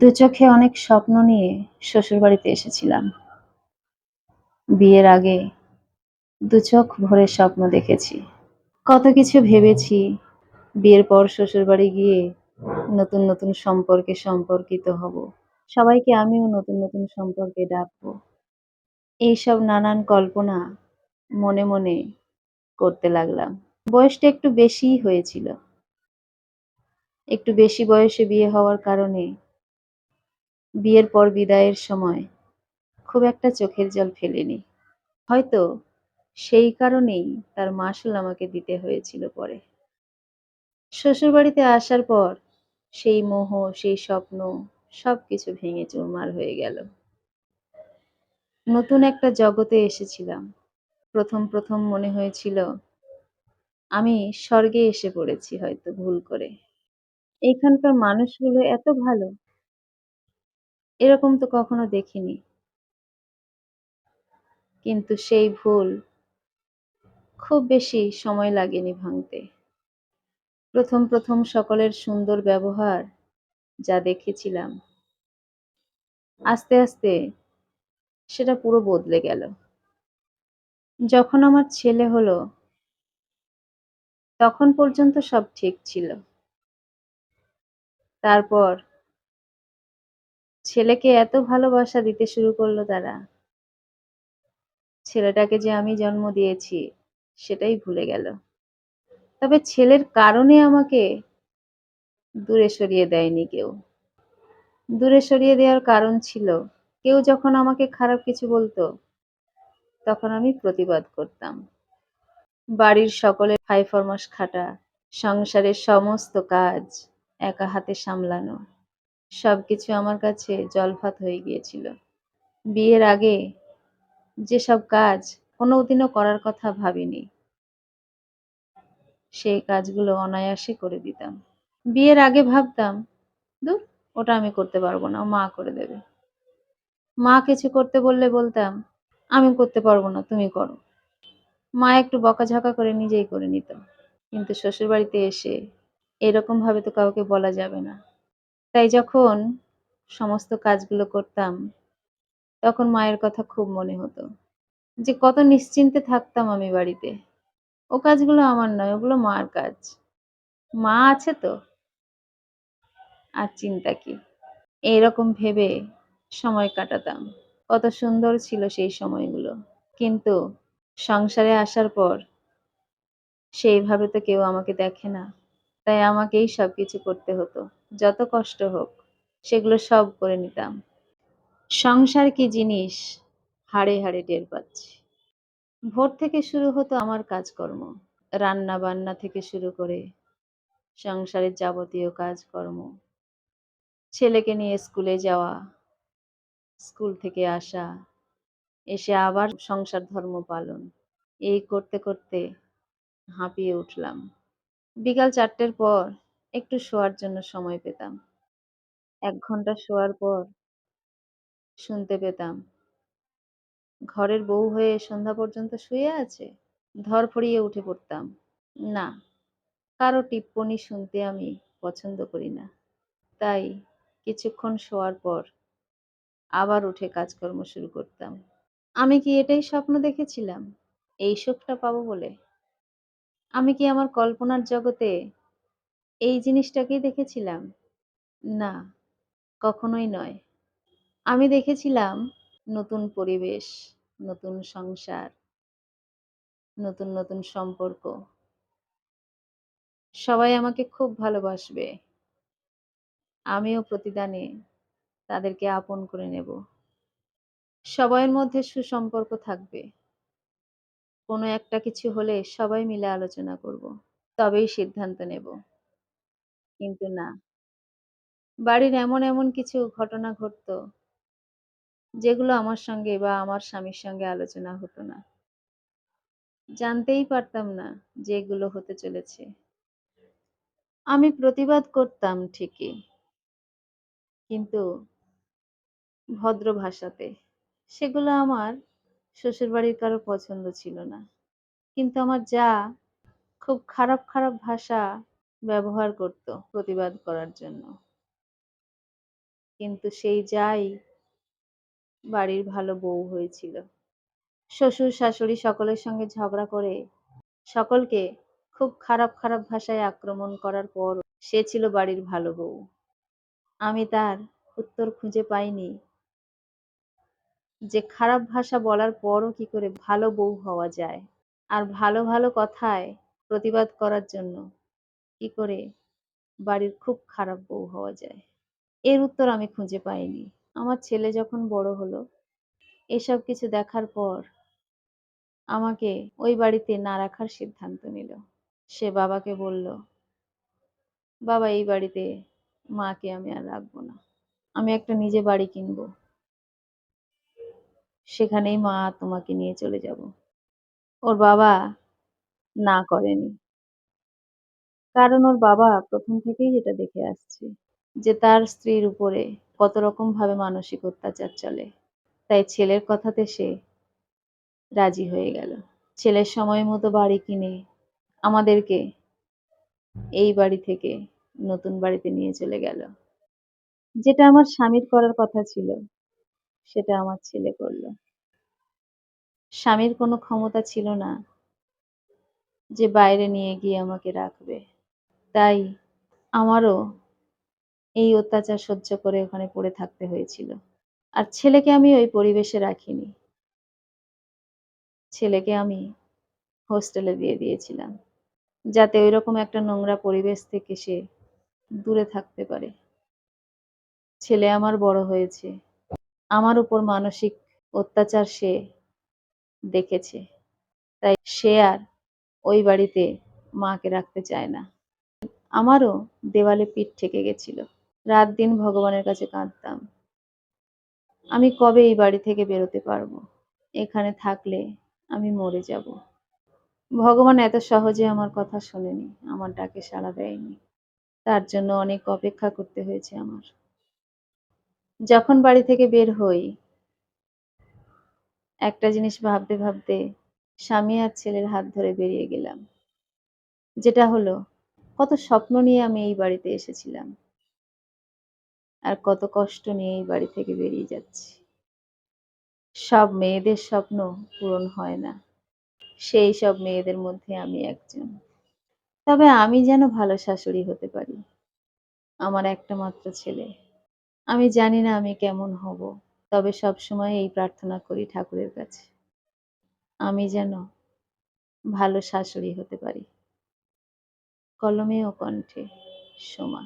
দু চোখে অনেক স্বপ্ন নিয়ে শ্বশুরবাড়িতে এসেছিলাম। বিয়ের আগে দু চোখ ভরে স্বপ্ন দেখেছি। কত কিছু ভেবেছি। বিয়ের পর শ্বশুরবাড়ি গিয়ে নতুন, নতুন সম্পর্কে সম্পর্কিত হব। সবাইকে আমিও নতুন, নতুন সম্পর্কে ডাকবো। এইসব নানান কল্পনা মনে, মনে করতে লাগলাম। বয়সটা একটু বেশিই হয়েছিল। একটু বেশি বয়সে বিয়ে হওয়ার কারণে বিয়ের পর বিদায়ের সময় খুব একটা চোখের জল ফেলিনি। হয়তো সেই কারণেই তার মাসুল আমাকে দিতে হয়েছিল পরে। শ্বশুরবাড়িতে আসার পর সেই মোহ, সেই স্বপ্ন সবকিছু ভেঙে চুরমার হয়ে গেল। নতুন একটা জগতে এসেছিলাম। প্রথম, প্রথম মনে হয়েছিল আমি স্বর্গে এসে পড়েছি হয়তো ভুল করে। এখানকার মানুষগুলো এত ভালো। এরকম তো কখনো দেখিনি। কিন্তু সেই ভুল খুব বেশি সময় লাগেনি ভাঙতে। প্রথম, প্রথম সকলের সুন্দর ব্যবহার যা দেখেছিলাম আস্তে, আস্তে সেটা পুরো বদলে গেল। যখন আমার ছেলে হলো তখন পর্যন্ত সব ঠিক ছিল। তারপর ছেলেকে এত ভালোবাসা দিতে শুরু করল তারা ছেলেটাকে যে আমি জন্ম দিয়েছি সেটাই ভুলে গেল। তবে ছেলের কারণে আমাকে দূরে সরিয়ে দেয়নি কেউ। দূরে সরিয়ে দেওয়ার কারণ ছিল কেউ যখন আমাকে খারাপ কিছু বলতো তখন আমি প্রতিবাদ করতাম। বাড়ির সকলের হাই ফরমাস খাটা, সংসারের সমস্ত কাজ একা হাতে সামলানো সবকিছু আমার কাছে জলভাত হয়ে গিয়েছিল। বিয়ের আগে যেসব কাজ কোনোদিনও করার কথা ভাবিনি, সেই কাজগুলো অনায়াসে করে দিতাম। বিয়ের আগে ভাবতাম ধুর ওটা আমি করতে পারব না মা করে দেবে। মা কিছু করতে বললে বলতাম, আমি করতে পারব না, তুমি করো। মা একটু বকাঝকা করে নিজেই করে নিত। কিন্তু শ্বশুরবাড়িতে এসে এরকম ভাবে তো কাউকে বলা যাবে না। তাই যখন সমস্ত কাজগুলো করতাম, তখন মায়ের কথা খুব মনে হতো। যে, কত নিশ্চিন্তে থাকতাম আমি বাড়িতে। ও কাজগুলো আমার নয়, ওগুলো মার কাজ। মা আছে তো আর চিন্তা কি? এইরকম ভেবে সময় কাটাতাম। কত সুন্দর ছিল সেই সময়গুলো। কিন্তু সংসারে আসার পর সেইভাবে তো কেউ আমাকে দেখে না। তাই আমাকেই সবকিছু করতে হতো। যত কষ্ট হোক সেগুলো সব করে নিতাম। সংসার কি জিনিস হাড়ে, হাড়ে টের পাচ্ছি। ভোর থেকে শুরু হতো আমার কাজকর্ম। রান্না বান্না থেকে শুরু করে সংসারের যাবতীয় কাজকর্ম। ছেলেকে নিয়ে স্কুলে যাওয়া, স্কুল থেকে আসা, এসে আবার সংসার ধর্ম পালন। এই করতে, করতে হাঁপিয়ে উঠলাম। বিকাল চারটের পর একটু শোয়ার জন্য সময় পেতাম। এক ঘণ্টা শোয়ার পর শুনতে পেতাম ঘরের বউ হয়ে সন্ধ্যা পর্যন্ত শুয়ে আছে। ধর ধরফড়িয়ে উঠে পড়তাম। না, কারও টিপ্পনি শুনতে আমি পছন্দ করি না। তাই কিছুক্ষণ শোয়ার পর আবার উঠে কাজকর্ম শুরু করতাম। আমি কি এটাই স্বপ্ন দেখেছিলাম? এই সুখটা পাবো বলে? আমি কি আমার কল্পনার জগতে এই জিনিসটাকেই দেখেছিলাম? না, কখনোই নয়। আমি দেখেছিলাম নতুন পরিবেশ, নতুন সংসার, নতুন, নতুন সম্পর্ক। সবাই আমাকে খুব ভালোবাসবে। আমিও প্রতিদানে তাদেরকে আপন করে নেব। সবাইয়ের মধ্যে সুসম্পর্ক থাকবে। কোনো একটা কিছু হলে সবাই মিলে আলোচনা করব। তবেই সিদ্ধান্ত নেব। কিন্তু না। বাড়ির এমন, এমন কিছু ঘটনা ঘটতো যেগুলো আমার সঙ্গে বা আমার স্বামীর সঙ্গে আলোচনা হতো না। জানতেই পারতাম না যে এগুলো হতে চলেছে। আমি প্রতিবাদ করতাম ঠিকই। কিন্তু ভদ্র ভাষাতে। সেগুলো আমার শ্বশুরবাড়ির কারও পছন্দ ছিল না। কিন্তু আমার যা খুব খারাপ, খারাপ ভাষা ব্যবহার করত প্রতিবাদ করার জন্য। কিন্তু সেই যাই বাড়ির ভালো বউ হয়েছিল। শ্বশুর, শাশুড়ি সকলের সঙ্গে ঝগড়া করে সকলকে খুব খারাপ খারাপ ভাষায় আক্রমণ করার পর সে ছিল বাড়ির ভালো বউ। আমি তার উত্তর খুঁজে পাইনি। যে খারাপ ভাষা বলার পরও কি করে ভালো বউ হওয়া যায়? আর ভালো ভালো কথায় প্রতিবাদ করার জন্য কি করে বাড়ির খুব খারাপ বউ হওয়া যায়? এর উত্তর আমি খুঁজে পাইনি। আমার ছেলে যখন বড় হলো, এসব কিছু দেখার পর আমাকে ওই বাড়িতে না রাখার সিদ্ধান্ত নিল। সে বাবাকে বলল, বাবা, এই বাড়িতে মাকে আমি আর রাখব না। আমি একটা নিজে বাড়ি কিনবো। সেখানেই মা তোমাকে নিয়ে চলে যাব। ওর বাবা না করেনি। কারণ ওর বাবা প্রথম থেকেই এটা দেখে আসছে, যে তার স্ত্রীর উপরে কত রকম ভাবে মানসিক অত্যাচার চলে। তাই ছেলের কথাতে সে রাজি হয়ে গেল। ছেলের সময় মতো বাড়ি কিনে আমাদেরকে এই বাড়ি থেকে নতুন বাড়িতে নিয়ে চলে গেল। যেটা আমার স্বামীর করার কথা ছিল, সেটা আমার ছেলে করল। স্বামীর কোনো ক্ষমতা ছিল না যে বাইরে নিয়ে গিয়ে আমাকে রাখবে। তাই আমারও এই অত্যাচার সহ্য করে ওখানে পড়ে থাকতে হয়েছিল। আর ছেলেকে আমি ওই পরিবেশে রাখিনি। ছেলেকে আমি হোস্টেলে দিয়ে দিয়েছিলাম, যাতে ওইরকম একটা নোংরা পরিবেশ থেকে সে দূরে থাকতে পারে। ছেলে আমার বড় হয়েছে, আমার উপর মানসিক অত্যাচার সে দেখেছে, তাই সে আর ওই বাড়িতে মাকে রাখতে চায় না। আমারও দেওয়ালে পিঠ ঠেকে গেছিল। রাত দিন ভগবানের কাছে কাঁদতাম। আমি কবে এই বাড়ি থেকে বেরোতে পারব? এখানে থাকলে আমি মরে যাব। ভগবান এত সহজে আমার কথা শোনেনি, আমার ডাকে সাড়া দেয়নি। তার জন্য অনেক অপেক্ষা করতে হয়েছে আমার। যখন বাড়ি থেকে বের হই, একটা জিনিস ভাবতে ভাবতে স্বামী আর ছেলের হাত ধরে বেরিয়ে গেলাম। যেটা হলো কত স্বপ্ন নিয়ে আমি এই বাড়িতে এসেছিলাম। আর কত কষ্ট নিয়ে এই বাড়ি থেকে বেরিয়ে যাচ্ছি। সব মেয়েদের স্বপ্ন পূরণ হয় না। সেই সব মেয়েদের মধ্যে আমি একজন। তবে আমি যেন ভালো শাশুড়ি হতে পারি। আমার একটা মাত্র ছেলে। আমি জানি না আমি কেমন হব, তবে সব সময় এই প্রার্থনা করি ঠাকুরের কাছে। আমি যেন ভালো শাশুড়ি হতে পারি। কলমে ও কণ্ঠে সোমা।